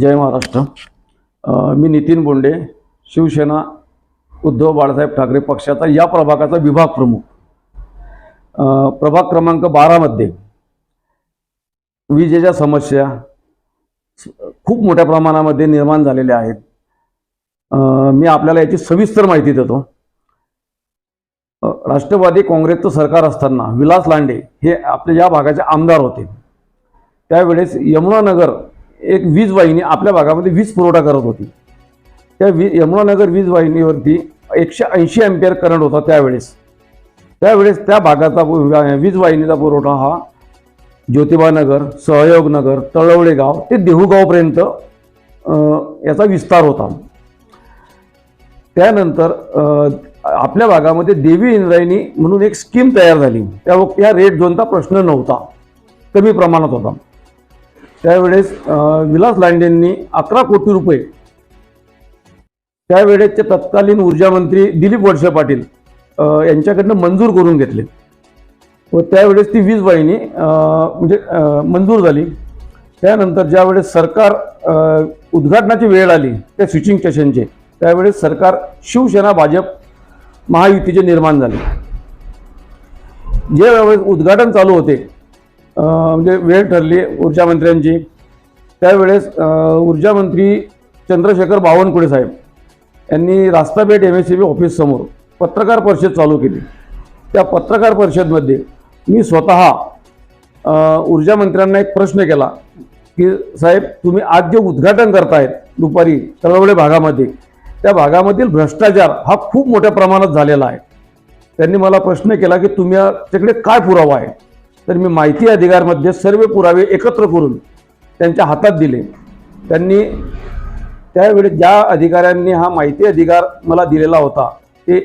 जय महाराष्ट्र. मी नितीन बोंडे शिवसेना उद्धव बाळासाहेब ठाकरे पक्षाचा या प्रभागाचा विभाग प्रमुख. प्रभाग क्रमांक बारामध्ये विजेच्या समस्या खूप मोठ्या प्रमाणामध्ये निर्माण झालेल्या आहेत. मी आपल्याला याची सविस्तर माहिती देतो. राष्ट्रवादी काँग्रेसचं सरकार असताना विलास लांडे हे आपल्या या भागाचे आमदार होते. त्यावेळेस यमुनानगर एक वीज वाहिनी आपल्या भागामध्ये वीज पुरवठा करत होती. त्या वी यमुनानगर वीज वाहिनीवरती एकशे ऐंशी अँपियर करंट होता त्यावेळेस. त्यावेळेस त्या भागाचा वीज वाहिनीचा पुरवठा हा ज्योतिबानगर सहयोगनगर तळवळे गाव ते देहूगावपर्यंत याचा विस्तार होता. त्यानंतर आपल्या भागामध्ये देवी इंद्रायणी म्हणून एक स्कीम तयार झाली. त्या या रेड झोनचा प्रश्न नव्हता. कमी प्रमाणात होता. त्यावेळेस विलास लांडेंनी अकरा कोटी रुपये त्यावेळेसचे तत्कालीन ऊर्जा मंत्री दिलीप वळसे पाटील यांच्याकडनं मंजूर करून घेतले. व त्यावेळेस ती वीज वाहिनी म्हणजे मंजूर झाली. त्यानंतर ज्यावेळेस सरकार उद्घाटनाची वेळ आली त्या स्विचिंग स्टेशनचे त्यावेळेस सरकार शिवसेना भाजप महायुतीचे निर्माण झाले. जे वेळेस उद्घाटन चालू होते म्हणजे वेळ ठरली ऊर्जा मंत्र्यांची. त्यावेळेस ऊर्जामंत्री चंद्रशेखर बावनकुळे साहेब यांनी Rastapeth M S C B ऑफिससमोर पत्रकार परिषद चालू केली. त्या पत्रकार परिषदमध्ये मी स्वतः ऊर्जामंत्र्यांना एक प्रश्न केला की साहेब तुम्ही आज जे उद्घाटन करतायत दुपारी तळवडे भागामध्ये त्या भागामधील भ्रष्टाचार हा खूप मोठ्या प्रमाणात झालेला आहे. त्यांनी मला प्रश्न केला की तुमच्याकडे काय पुरावा आहे? तर मी माहिती अधिकारमध्ये सर्व पुरावे एकत्र करून त्यांच्या हातात दिले. त्यांनी त्यावेळी ज्या अधिकाऱ्यांनी हा माहिती अधिकार मला दिलेला होता ते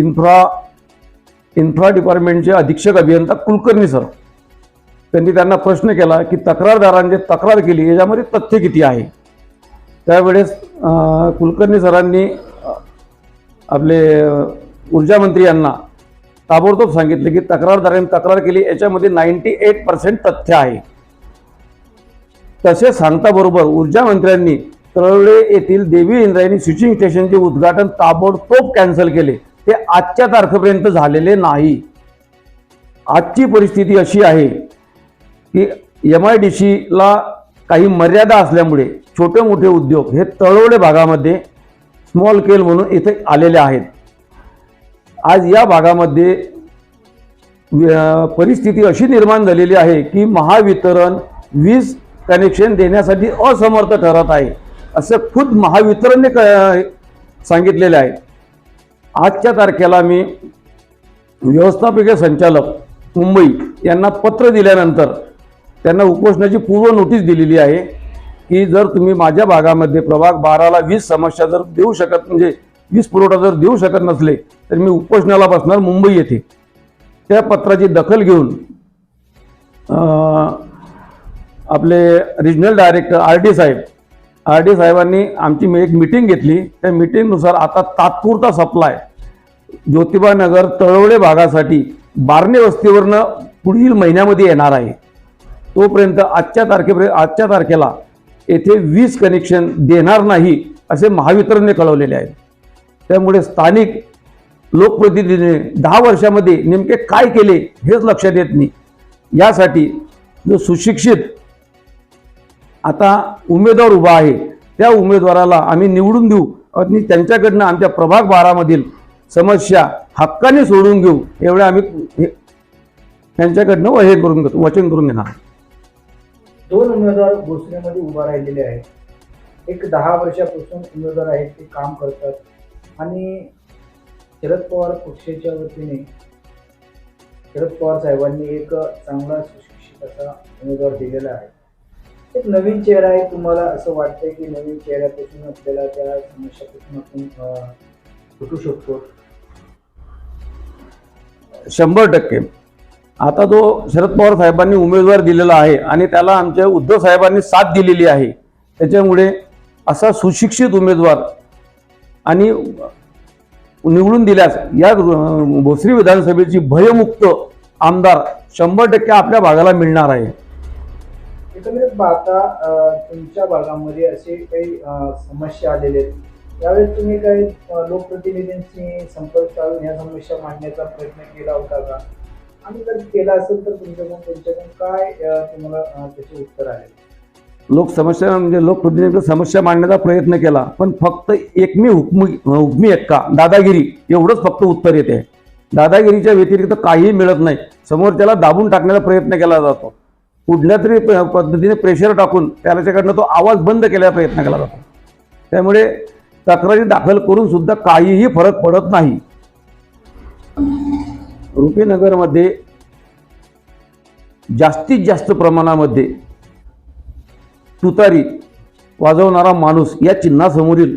इन्फ्रा इन्फ्रा डिपार्टमेंटचे अधीक्षक अभियंता कुलकर्णी सर. त्यांनी त्यांना प्रश्न केला की तक्रारदारांनी तक्रार केली याच्यामध्ये तथ्य किती आहे? त्यावेळेस कुलकर्णी सरांनी आपले ऊर्जामंत्री ऊर्जा मंत्री यांना ताबडतोब सांगितले की तक्रारदारांनी तक्रार केली याच्यामध्ये नाईन्टी एट पर्सेंट तथ्य आहे. तसे सांगताबरोबर ऊर्जा मंत्र्यांनी तळवडे येथील देवी इंद्रायणी स्विचिंग स्टेशनचे उद्घाटन ताबडतोब कॅन्सल केले. ते आजच्या तारखेपर्यंत झालेले नाही. आजची परिस्थिती अशी आहे की एम आय डी सीला काही मर्यादा असल्यामुळे छोटे मोठे उद्योग हे तळवडे भागामध्ये स्मॉल स्केल म्हणून इथे आलेले आहेत. आज या भागामध्ये परिस्थिती अशी निर्माण झालेली आहे की महावितरण वीज कनेक्शन देण्यासाठी असमर्थ ठरत आहे असं खुद महावितरणने क- सांगितलेले आहे. आजच्या तारखेला मी व्यवस्थापकीय संचालक मुंबई यांना पत्र दिल्यानंतर त्यांना उपोषणाची पूर्व नोटीस दिलेली आहे की जर तुम्ही माझ्या भागामध्ये प्रभाग बाराला वीज समस्या जर देऊ शकत म्हणजे वीज पुरवठा जर देऊ शकत नसले तर मी उपोषणाला बसणार मुंबई येथे. त्या पत्राची दखल घेऊन आपले regional director R D saheb R D साहेबांनी आमची मी एक मिटिंग घेतली. त्या मिटिंगनुसार आता तात्पुरता सप्लाय ज्योतिबा नगर तळवळे भागासाठी बारणे वस्तीवरनं पुढील महिन्यामध्ये येणार आहे. तोपर्यंत आजच्या तारखेपर्यंत आजच्या तारखेला येथे वीज कनेक्शन देणार नाही असे महावितरणने कळवलेले आहे त्यामुळे स्थानिक लोकप्रतिनिधीने दहा वर्षामध्ये नेमके काय केले हेच लक्षात येत नाही. यासाठी जो सुशिक्षित आता उमेदवार उभा आहे त्या उमेदवाराला आम्ही निवडून देऊ. आणि त्यांच्याकडनं आमच्या प्रभाग बारामधील समस्या हक्काने सोडून घेऊ एवढ्या आम्ही हे- त्यांच्याकडनं हे करून घेतो वचन करून घेणार. दोन उमेदवार भोसरीमध्ये उभा राहिलेले आहेत. एक दहा वर्षापासून उमेदवार आहेत ते काम करतात. आणि शरद पवार पक्षाच्या वतीने शरद पवार साहेबांनी एक चांगला सुशिक्षित असा उमेदवार दिलेला आहे. एक नवीन चेहरा आहे तुम्हाला असं वाटतंय की नवीन चेहऱ्यापासून आपल्याला त्या समस्यापासून आपण सुटू शकतो? शंभर टक्के. आता तो शरद पवार साहेबांनी उमेदवार दिलेला आहे आणि त्याला आमच्या उद्धव साहेबांनी साथ दिलेली आहे त्याच्यामुळे असा सुशिक्षित उमेदवार आणि निवडून दिल्यास या भोसरी विधानसभेची भयमुक्त आमदार शंभर टक्के आपल्या भागाला मिळणार आहे. एकंदरीत तुमच्या भागामध्ये असे काही समस्या आलेले आहेत. त्यावेळेस तुम्ही काही लोकप्रतिनिधींशी संपर्क साधून ह्या समस्या मांडण्याचा प्रयत्न केला होता का? आणि जर केला असेल तर तुमच्याकडून तुमच्याकडून काय तुम्हाला त्याचे उत्तर आहे लोक समस्या म्हणजे लोकप्रतिनिधी समस्या मांडण्याचा प्रयत्न केला पण फक्त एकमी हुकमी हुकमी एक्का दादागिरी एवढंच फक्त उत्तर येते. दादागिरीच्या व्यतिरिक्त काहीही मिळत नाही. समोर त्याला दाबून टाकण्याचा प्रयत्न केला जातो. कुठल्या तरी पद्धतीने प्रेशर टाकून त्याच्याकडनं तो आवाज बंद केल्याचा प्रयत्न केला जातो. त्यामुळे तक्रारी दाखल करून सुद्धा काहीही फरक पडत नाही. रुपीनगरमध्ये जास्तीत जास्त प्रमाणामध्ये तुतारी वाजवणारा माणूस या चिन्हासमोरील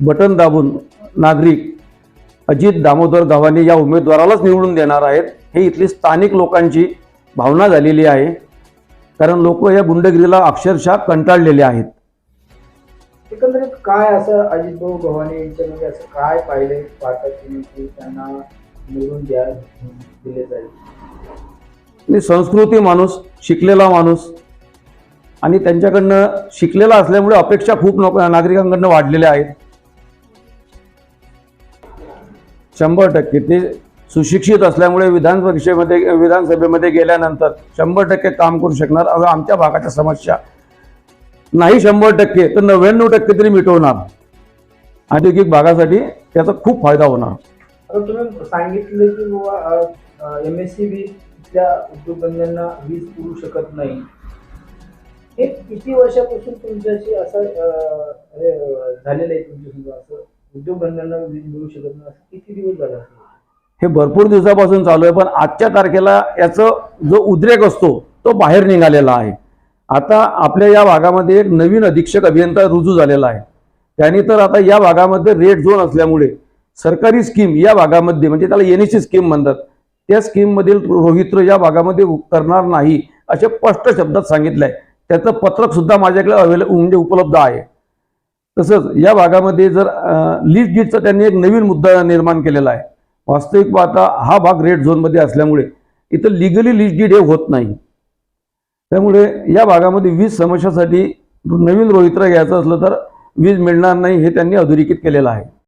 बटन दाबून नागरिक अजित दामोदर गव्हाणे या उमेदवारालाच निवडून देणार आहेत. हे इथली स्थानिक लोकांची भावना झालेली आहे. कारण लोक या गुंडगिरीला अक्षरशः कंटाळलेले आहेत. एकंदरीत काय असं अजित भाऊ गव्हाणे यांच्यामध्ये असं काय पाहिले? की त्यांना निवडून द्या दिले जाईल. संस्कृती माणूस शिकलेला माणूस आणि त्यांच्याकडनं शिकलेला असल्यामुळे अपेक्षा खूप लोक नागरिकांकडनं वाढलेल्या आहेत. शंभर टक्के. ते सुशिक्षित असल्यामुळे विधान परिषदेमध्ये विधानसभेमध्ये गेल्यानंतर शंभर टक्के काम करू शकणार. अगं आमच्या भागाच्या समस्या नाही शंभर टक्के तर नव्याण्णव टक्के तरी मिटवणार. औद्योगिक भागासाठी त्याचा खूप फायदा होणार. तुम्ही सांगितलं की बाबा एम एस सी बी तिथल्या उद्योगधंद्यांना वीज पुरू शकत नाही. हे किती वर्षापासून तुमच्याशी असं झालेलं आहे तुमच्या समजा असं उद्योगधंद्यांना वीज मिळू शकत नाही. असं किती दिवस झाला हे भरपूर दिवसापासून चालू आहे पण आजच्या तारखेला याचं जो उद्रेक असतो तो बाहेर निघालेला आहे. आता आपल्या या भागामध्ये एक नवीन अधीक्षक अभियंता रुजू झालेला आहे. त्यांनी तर आता या भागामध्ये रेड झोन असल्यामुळे सरकारी स्कीम या भागामध्ये म्हणजे त्याला एनएसी स्कीम म्हणतात त्या स्कीममधील रोहित्र या भागामध्ये करणार नाही असे स्पष्ट शब्दात सांगितलं आहे त्याचं पत्रकसुद्धा माझ्याकडे अवेले म्हणजे उपलब्ध आहे. तसंच या भागामध्ये जर लीज डीडचा त्यांनी एक नवीन मुद्दा निर्माण केलेला आहे. वास्तविक पाहता हा भाग रेड झोनमध्ये असल्यामुळे इथं लिगली लीज डीड हे होत नाही. त्यामुळे या भागामध्ये वीज समस्यासाठी नवीन रोहित्र घ्यायचं असलं तर वीज मिळणार नाही हे त्यांनी अधोरेखित केलेलं आहे.